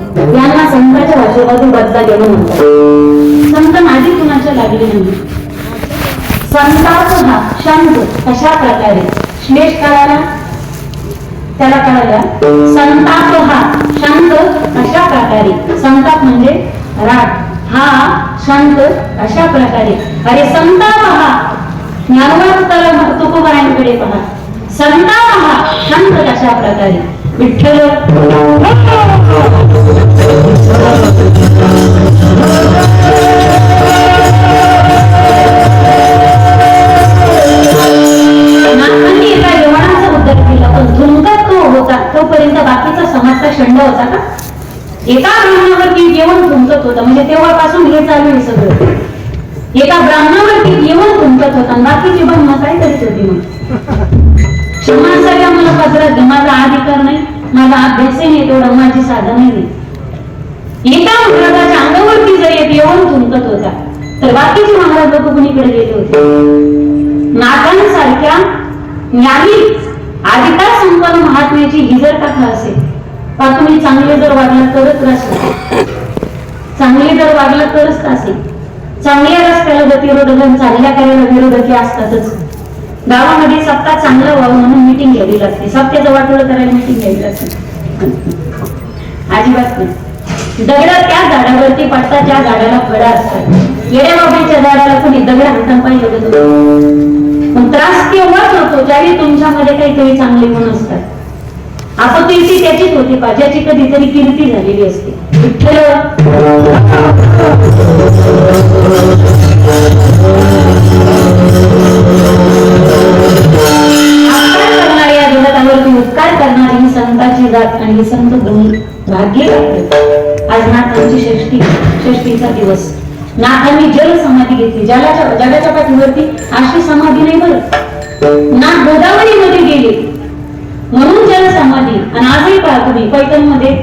यांना संतांच्या आशीर्वादी बदला घेणं म्हणतात. संत माझी कुणाच्या लागली नाही? संताप हा शांत कशा प्रकारे? श्लेष करायला त्याला कळाला संताप हा शांत अशा प्रकारे? संताप म्हणजे राग. हा शांत अशा प्रकारे? अरे संताप हा ज्ञानवान तुकोबारांकडे पहा. संताप हा शांत अशा प्रकारे? विठ्ठल एका यवनाचा उद्धार केला पण तो होता तोपर्यंत बाकीचा समाजचा शंड होता का? एका ब्राह्मणावरती जेवण धुमकत होता म्हणजे तेव्हापासून हे चालू आहे सगळं. एका ब्राह्मणावरती जेवण धुमकत होता आणि बाकीची ब्रह्म क्षमासाठी आम्हाला पात्र घे माझा अधिकार नाही माझा अभ्यासही नाही तेवढा माझी साधन नाही. एका महाराजाच्या अंगावरती जर एक येऊन थुंकत होता तर बाकीचे महाराज लोक कुणीकडे गेले होते? नागांसारख्या ज्ञानी अधिकार संपन्न महात्म्याची ही जर कथा असेल. तर तुम्ही चांगले जर वागला तरच राहशील चांगले जर वागला तरच असेल चांगल्या रस्त्याला गतिरोधक चांगल्या कार्याला विरोधकी असतातच. गावामध्ये सप्ताह चांगलं व्हावं म्हणून मिटिंग घ्यावी लागते. सप्त्याचं वाटोळं करायला मिटिंग घ्यावी लागते. अजिबात नाही. दगड त्या झाडावरती पडतात ज्या झाडाला फळं असतात. येड्या बाबांच्या झाडाला कोणी दगड हातात पाहिजे होतं? पण त्रास केव्हाच होतो ज्यावेळी तुमच्यामध्ये काहीतरी चांगले गुण असतात. अपकीर्ती त्याचीच होती पाजाची कधीतरी कीर्ती झालेली असते. विठ्ठल. विचार करणारी ही संतांची जात आणि ही संत गुणी भाग्य आज नाथांची षष्टी षष्टीचा दिवस. नाथांनी जल समाधी घेतली. जलाच्या जगाच्या पाठीवरती अशी समाधी नाही बरं. नाथ गोदावरीमध्ये गेले. म्हणून जल समाधी आणि आजही पहा तुम्ही पैठणमध्ये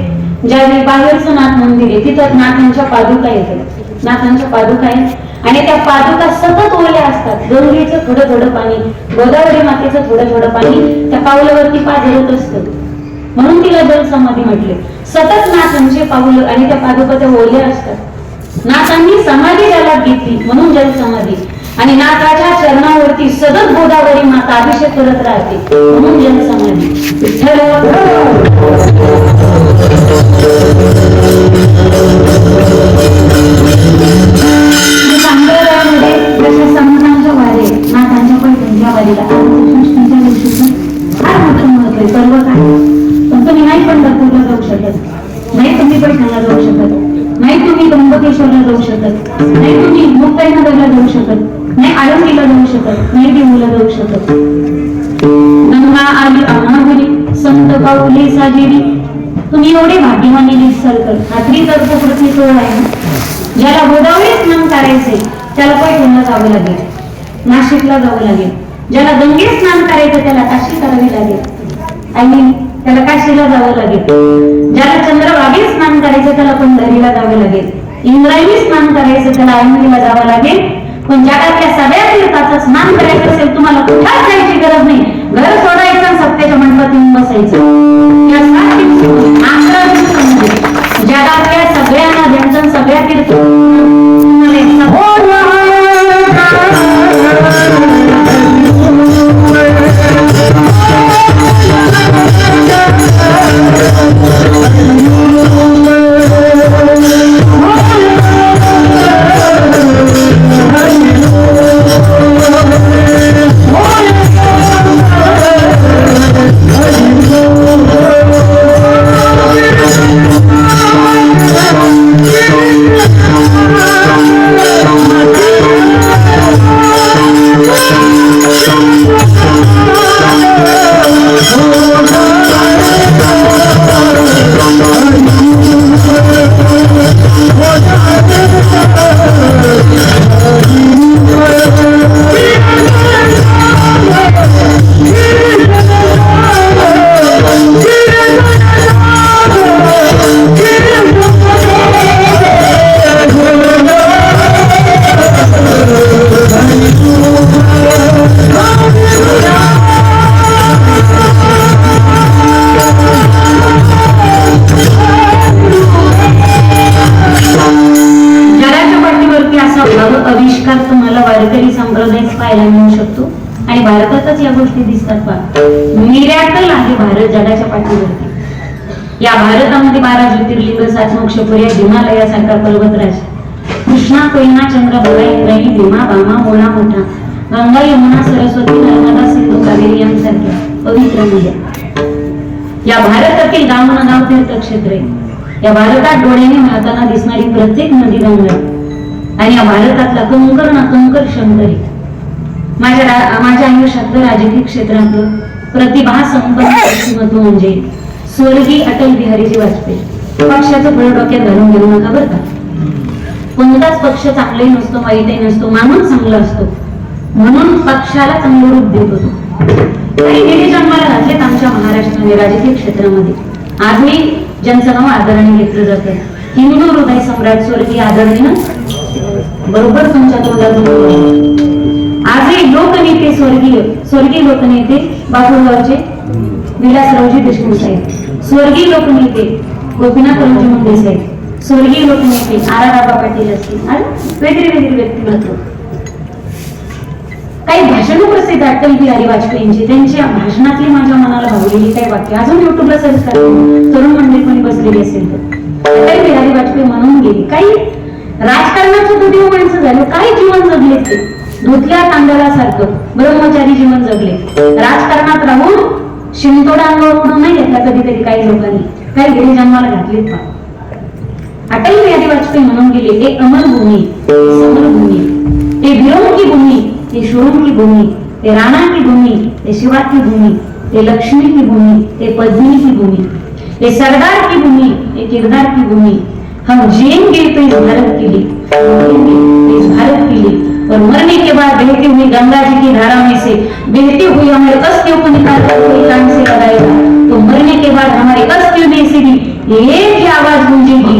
ज्यावेळी बाहेरचं नाथ मंदिर आहे तिथं नाथांच्या पादुका येतात. नाथांच्या पादुका आहेत. आणि त्या पादुका सतत ओल्या असतात. गंगेचं थोडं थोडं पाणी गोदावरी मातेचं थोडं थोडं पाणी त्या पावलावरती पाझरत असतं. म्हणून तिला जल समाधी म्हटले. सतत नाथांचे पाऊल आणि त्या पादुका त्या ओल्या असतात. नाथांनी समाधी जलात घेतली म्हणून जल समाधी आणि नाथाच्या चरणावरती सतत गोदावरी माता अभिषेक करत राहते म्हणून जल समाधी विठ्ठल चांदोरामध्ये जसे संतांच्या वारे नाथांच्या वारीला सृष्टीच्या दिवशीचं फार मोठं महत्त्व आहे. सर्व काय पण तुम्ही नाही पंढरपूरला जाऊ शकत. नाही तुम्ही पैठणला जाऊ शकत. नाही तुम्ही त्र्यंबकेश्वरला जाऊ शकत. नाही तुम्ही मुक्ताईनगरला जाऊ शकत. नाही आळंदीला जाऊ शकत. नाही देऊला जाऊ शकत. गंगा आली अनावरी संत पाऊले साजेरी. तुम्ही एवढे भाग्यवानी निसर्ग. खात्री तर पृथ्वी सोहळा आहे ना? ज्याला गोदावरी स्नान करायचे त्याला पैठणला जावं लागेल नाशिकला जावं लागेल. ज्याला गंगे स्नान करायचं त्याला काशी करावी लागेल. आणि त्याला काशीला जावं लागेल. ज्याला चंद्रभागेत स्नान करायचं त्याला पंढरीला जावं लागेल. इंद्रायणी स्नान करायचं त्याला आळंदीला जावं लागेल. पण जगातल्या सगळ्या तीर्थाचं स्नान करायचं असेल तुम्हाला कुठलाच जायची गरज नाही. घर सोडायचं आणि सत्याच्या मंडपात येऊन बसायचं. आपल्याला पाहायला मिळू शकतो. आणि भारतातच या गोष्टी दिसतात पा मिरॅकल आहे भारत जगाच्या पाठीवरती. या भारतामध्ये बारा ज्योतिर्लिंग सात मोक्ष पर्याय हिमालयासारखा पर्वतराज कृष्णा कोयना चंद्र बळा इंद्रायणी भीमा बामा मोळा मोठा. गंगा यमुना सरस्वती नर्मदा सिंधू कावेरी यांसारख्या पवित्र नद्या. या भारतातील गाव न गाव तीर्थक्षेत्र आहे. या भारतात डोळ्याने वाहताना दिसणारी प्रत्येक नदी गंगा आणि या भारतातला कंकर ना कंकर शंकरी माझ्या माझ्या आयुष्यातलं राजकीय क्षेत्रातलं प्रतिभा संपन्न व्यक्तिमत्व म्हणजे स्वर्गीय अटल बिहारीजी वाजपेयी. पक्षाचं फळ डोक्यात घालून घेऊ नका बरं का? कोणताच पक्ष चांगलाही नसतो वाईटही नसतो माणूस चांगला असतो. म्हणून पक्षाला चांगलं रूप देत होतो. काही जन्माला घातलेत आमच्या महाराष्ट्राने राजकीय क्षेत्रामध्ये. आजही ज्यांचं नाव आदराने घेतलं जातं. हिंदू हृदय सम्राट स्वर्गीय आदरणीय बरोबर तुमच्या तोंडातून आजही लोकनेते स्वर्गीय स्वर्गीय लोकनेते बापूरावचे विलासरावजी देशमुख साहेब स्वर्गीय लोकनेते गोपीनाथरावजी मुंडे साहेब स्वर्गीय लोकनेते आराबाबा पाटील असतील आणि वेगळे वेगळे व्यक्तिमत्व. काही भाषण प्रसिद्ध अटल बिहारी वाजपेयींची त्यांच्या भाषणातली माझ्या मनाला भावलेली काही वाक्य अजून युट्यूबला सर्च करा. तरुण मंडळी कोणी बसलेली असेल तर. अटल बिहारी वाजपेयी म्हणून गेली. काही राजकारणाचे दुर्दैव माणसं झाले काही जीवन जगले ते. धुतल्या तांदळासारखं. ब्रह्मचारी जीवन जगले. राजकारणात राहून शिंतोडा अंगावर उडून नाही घेतला कधीतरी काही लोकांनी. काही गेले जन्माला घातलेत का? अटल बिहारी वाजपेयी म्हणून गेले हे अमर भूमी समर भूमी ते वीरों भूमी ते ये भूमी ते भूमि ये राणा की भूमी ते शिवा की भूमि ये लक्ष्मी की भूमि ये पद्मिनी की भूमि ये सरदार की भूमि ते किरदार की भूमि हम जिएंगे तो इस भारत के लिए भारत के लिए. और मरने के बाद बहती हुई गंगा जी की धारा में से बहती हुई हमारे अस्थियों को निकालकर कोई कान से लगाएगा तो मरने के बाद हमारे अस्थियों में से भी एक ही आवाज़ गूंजेगी।